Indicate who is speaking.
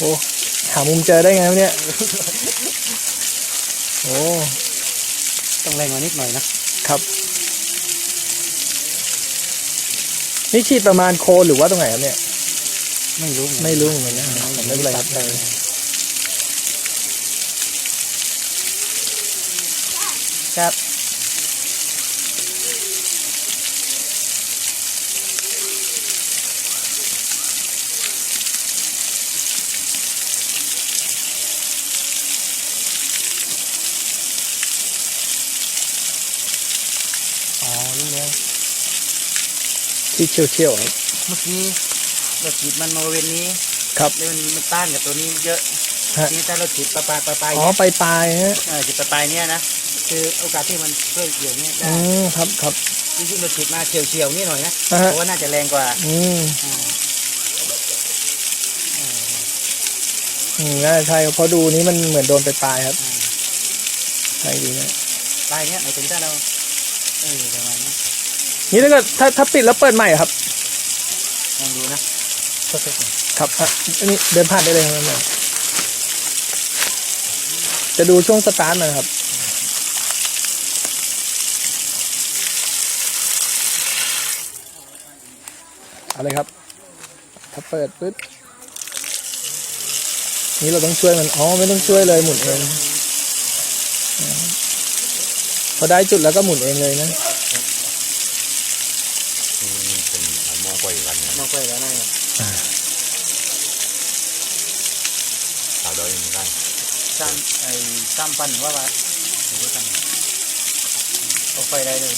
Speaker 1: โอ้หามุมเจอได้ไงวะเนี่ย โอ้
Speaker 2: ต้องแรงกว่านิดหน่อยนะครับ
Speaker 1: นี่ฉีดประมาณโคนหรือว่าตรงไหนครับเนี่ย
Speaker 2: ไม่รู้เหอนกัน
Speaker 1: ไม่รู้เหมือนกันนะผมไม่เป็นไรครับได้ครับ
Speaker 2: อ๋อรู้แล้ว
Speaker 1: ที่เชี่ยวๆครับ
Speaker 2: เมื่อกี้เราฉีดมันมาบริเวณนี้
Speaker 1: ครับ
Speaker 2: แล้วมันมันต้านกับตัวนี้เยอะ
Speaker 1: ฮะ
Speaker 2: ทีนี้ถ้าเราฉีดปลายปลายปลายปลาย
Speaker 1: อ๋อไปปลายๆฮะ
Speaker 2: เออฉีดปลายปลายเนี่ยนะคือโอกาสที่มันช่วยเกี่ยวเนี่ยได้
Speaker 1: อืมครับครับ
Speaker 2: จริงๆเราฉีดมาเฉียวเฉียวๆนี่หน่อยนะ
Speaker 1: อ่าฮะ
Speaker 2: เพราะว่าน่าจะแรงกว่า
Speaker 1: อืม
Speaker 2: อ่า
Speaker 1: อืมน่าจะใช่เพราะดูนี้มันเหมือนโดนไปปลายๆครับ
Speaker 2: อ่า
Speaker 1: ใช่ดีนะ
Speaker 2: ปลายเนี่ยหมายถึงถ้าเรา เออประมาณนี้
Speaker 1: นี่ถ้าเกิดถ้าถ้าปิดแล้วเปิดใหม่อะครับ
Speaker 2: ลองดูนะ
Speaker 1: ครับอะอันนี้เดินผ่านได้เลยครับเนี่ยจะดูช่วงสตาร์ทหน่อยครับ เอาเลยครับ ถ้าเปิดปึ๊บนี่เราต้องช่วยมัน อ๋อ ไม่ต้องช่วยเลยหมุนเองอ่า พอได้จุดแล้วก็หมุนเองเลยนะ
Speaker 2: มองไปแล้วนะ
Speaker 3: เอาได้ยังได้
Speaker 2: สร้างไอ้สร้างปั้นว่าว่าเดี๋ยวดูกันเอาไฟได้เลย